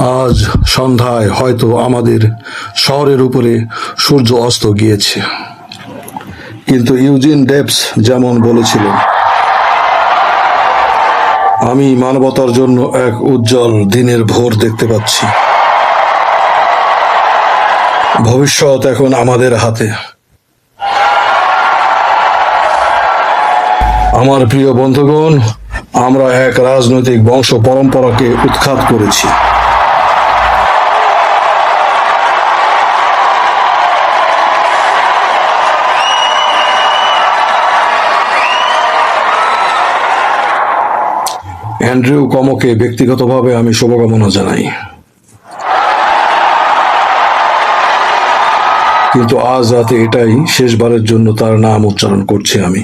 আজ সন্ধ্যায় হয়তো আমাদের শহরের উপরে সূর্য অস্ত গিয়েছে। কিন্তু ইউজিন ডেপস যেমন বলেছিলেন আমি মানবতার জন্য এক উজ্জ্বল দিনের ভোর দেখতে পাচ্ছি। ভবিষ্যৎ এখন আমাদের হাতে। আমার প্রিয় বন্ধুগণ, আমরা এক রাজনৈতিক বংশ পরম্পরাকে উৎখাত করেছি। অ্যান্ড্রিউ কমকে ব্যক্তিগতভাবে আমি শুভকামনা জানাই। কিন্তু আজ রাতে এটাই শেষবারের জন্য তার নাম উচ্চারণ করছি আমি।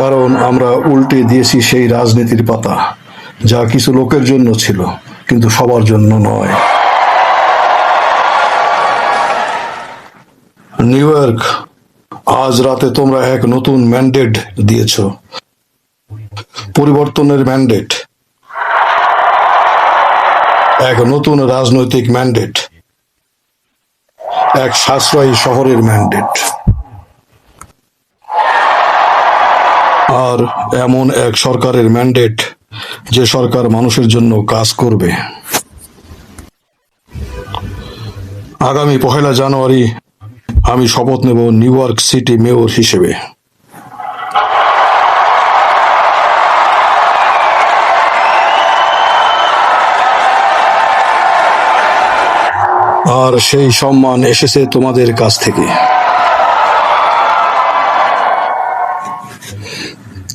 কারণ আমরা উল্টে দিয়েছি সেই রাজনীতির পাতা, যা কিছু লোকের জন্য ছিল, কিন্তু সবার জন্য নয়। নিউ ইয়র্ক আজ রাতে তোমরা এক নতুন ম্যান্ডেট দিয়েছ। পরিবর্তনের ম্যান্ডেট। এক নতুন রাজনৈতিক ম্যান্ডেট। এক সাশ্রয়ী শহরের ম্যান্ডেট। আর এমন এক সরকারের ম্যান্ডেট যে সরকার মানুষের জন্য কাজ করবে। আগামী পহেলা জানুয়ারি আমি শপথ নেব নিউ ইয়র্ক সিটি মেয়র হিসেবে। আর সেই সম্মান এসেছে তোমাদের কাছ থেকে।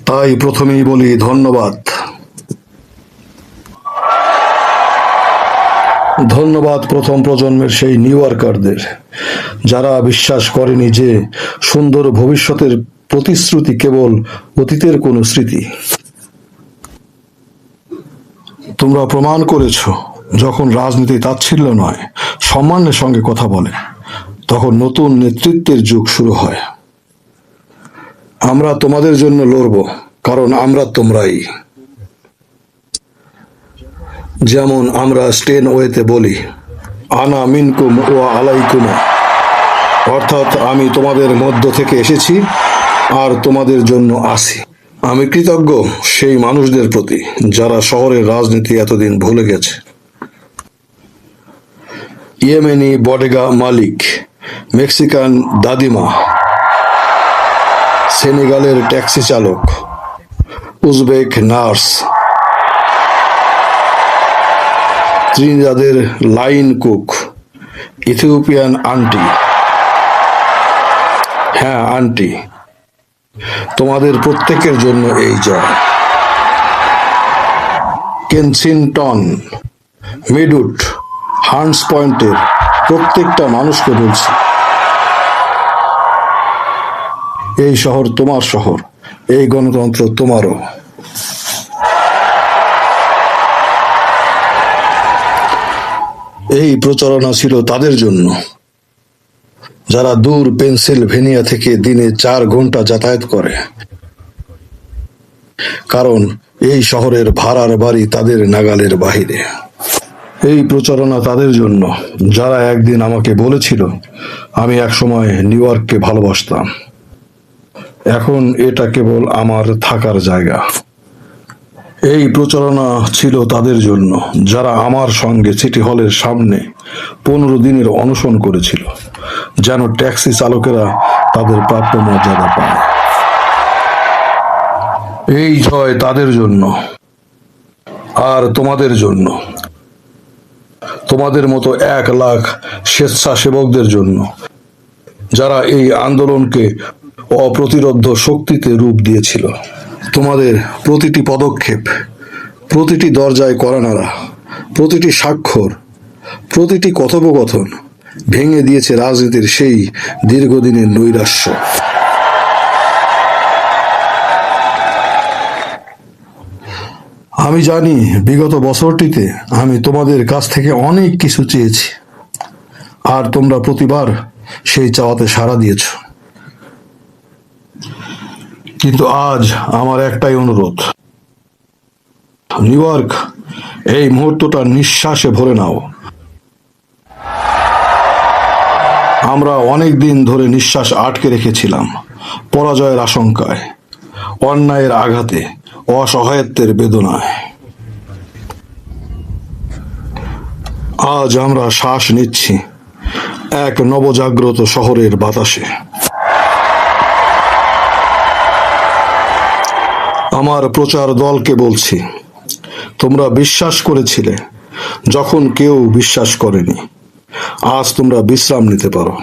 তাই প্রথমেই বলি ধন্যবাদ। ধন্যবাদ প্রথম প্রজন্মের সেই নিউ ইয়র্কারদের। যারা বিশ্বাস করেনি যে সুন্দর ভবিষ্যতের প্রতিশ্রুতি কেবল অতীতের কোনো স্মৃতি। তোমরা প্রমাণ করেছ, যখন রাজনীতি তাচ্ছিল্য নয়, সম্মানের সঙ্গে কথা বলে, তখন নতুন নেতৃত্বের যুগ শুরু হয়। আমরা তোমাদের জন্য লড়ব, কারণ আমরা তোমরাই। যেমন আমরা স্টেন ওয়েতে বলি, আনা মিনকুম ও আলাইকুমা। অর্থাৎ আমি তোমাদের মধ্য থেকে এসেছি আর তোমাদের জন্য আসি আমি কৃতজ্ঞ সেই মানুষদের প্রতি যারা শহরের রাজনীতি এতদিন ভুলে গেছে। ইয়েমেনি বডেগা মালিক, মেক্সিকান দাদিমা, সেনেগালের ট্যাক্সি চালক, উজবেক নার্স, ত্রিনিদাদের লাইন কুক, ইথিওপিয়ান আন্টি হ্যাঁ আন্টি। তোমাদের প্রত্যেকের জন্য এই জয় কেনসিংটন, মিডুট, হান্স পয়েন্টের প্রত্যেকটা মানুষকে বলছি, এই শহর তোমার শহর, এই গণতন্ত্র তোমারও। এই প্রচারণা ছিল তাদের জন্য। যারা দূর পেনসিলভেনিয়া থেকে দিনে চার ঘণ্টা যাতায়াত করে। কারণ এই শহরের ভাড়ার বাড়ি তাদের নাগালের বাহিরে। এই প্রচারণা তাদের জন্য। যারা একদিন আমাকে বলেছিল, আমি একসময় নিউ ইয়র্ককে ভালোবাসতাম। এখন এটা কেবল আমার থাকার জায়গা। এই প্রচারণা ছিল তাদের জন্য, যারা আমার সঙ্গে সিটি হলের সামনে পনেরো দিনের অনশন করেছিল। যেন ট্যাক্সি চালকেরা তাদের প্রাপ্য মর্যাদা পায়। এই জয় তাদের জন্য আর তোমাদের জন্য। তোমাদের মতো এক লাখ স্বেচ্ছাসেবকদের জন্য যারা এই আন্দোলনকে অপ্রতিরোধ্য শক্তিতে রূপ দিয়েছিল। তোমাদের প্রতিটি পদক্ষেপ, প্রতিটি দরজায় করা নাড়া প্রতিটি স্বাক্ষর, প্রতিটি কথোপকথন ভেঙে দিয়েছে রাজনীতির সেই দীর্ঘদিনের নৈরাশ্য। আমি জানি বিগত বছরটিতে আমি তোমাদের কাছ থেকে অনেক কিছু চেয়েছি, আর তোমরা প্রতিবার সেই চাওয়াতে সাড়া দিয়েছ। কিন্তু আজ আমার একটাই অনুরোধ। নিউ ইয়র্ক, এই মুহূর্তটা নিঃশ্বাসে ভরে নাও। আমরা অনেক দিন ধরে নিঃশ্বাস আটকে রেখেছিলাম, পরাজয়ের আশঙ্কায়, অন্যায়ের আঘাতে, অসহায়ত্বের বেদনায়। আজ আমরা শ্বাস নিচ্ছি এক নবজাগ্রত শহরের বাতাসে। আমার প্রচার দলকে বলছি, তোমরা বিশ্বাস করেছিলে যখন কেউ বিশ্বাস করেনি। আজ তোমরা বিশ্রাম নিতে পারো।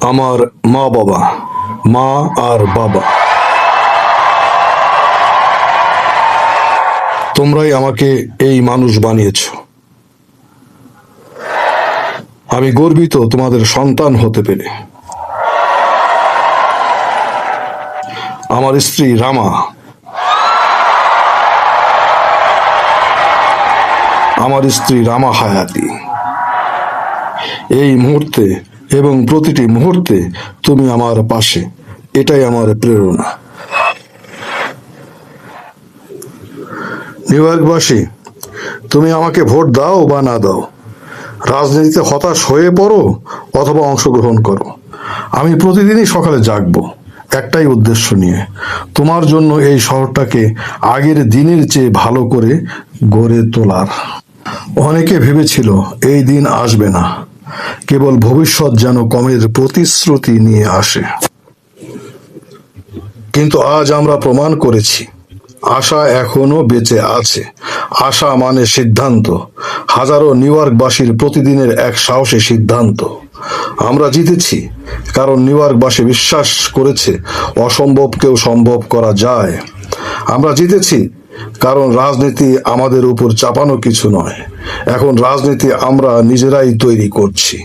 আমার মা বাবা, মা আর বাবা। তোমরাই আমাকে এই মানুষ বানিয়েছ। আমি গর্বিত তোমাদের সন্তান হতে পেরে। আমার স্ত্রী রামা আমার স্ত্রী রামা হায়াতি। এই মুহূর্তে এবং প্রতিটি মুহূর্তে তুমি আমার পাশে। এটাই আমার প্রেরণা। নিউ ইয়র্কবাসী, তুমি আমাকে ভোট দাও বা না দাও, রাজনীতিতে হতাশ হয়ে পড়ো অথবা অংশগ্রহণ করো। আমি প্রতিদিনই সকালে জাগবো, একটাই উদ্দেশ্য নিয়ে। তোমার জন্য এই শহরটাকে আগের দিনের চেয়ে ভালো করে গড়ে তোলার। অনেকে ভেবেছিল এই দিন আসবে না। কেবল ভবিষ্যৎ যেন কমের প্রতিশ্রুতি নিয়ে আসে। কিন্তু আজ আমরা প্রমাণ করেছি, আশা এখনও বেঁচে আছে। আশা মানে সিদ্ধান্ত। হাজারো নিউ ইয়র্কবাসীর প্রতিদিনের এক সাহসী সিদ্ধান্ত। আমরা জিতেছি, কারণ নিউ ইয়র্কবাসী বিশ্বাস করেছে অসম্ভবকেও সম্ভব করা যায়। আমরা জিতেছি কারণ রাজনীতি আমাদের উপর চাপানো কিছু নয়। এখন রাজনীতি আমরা নিজেরাই তৈরি করছি।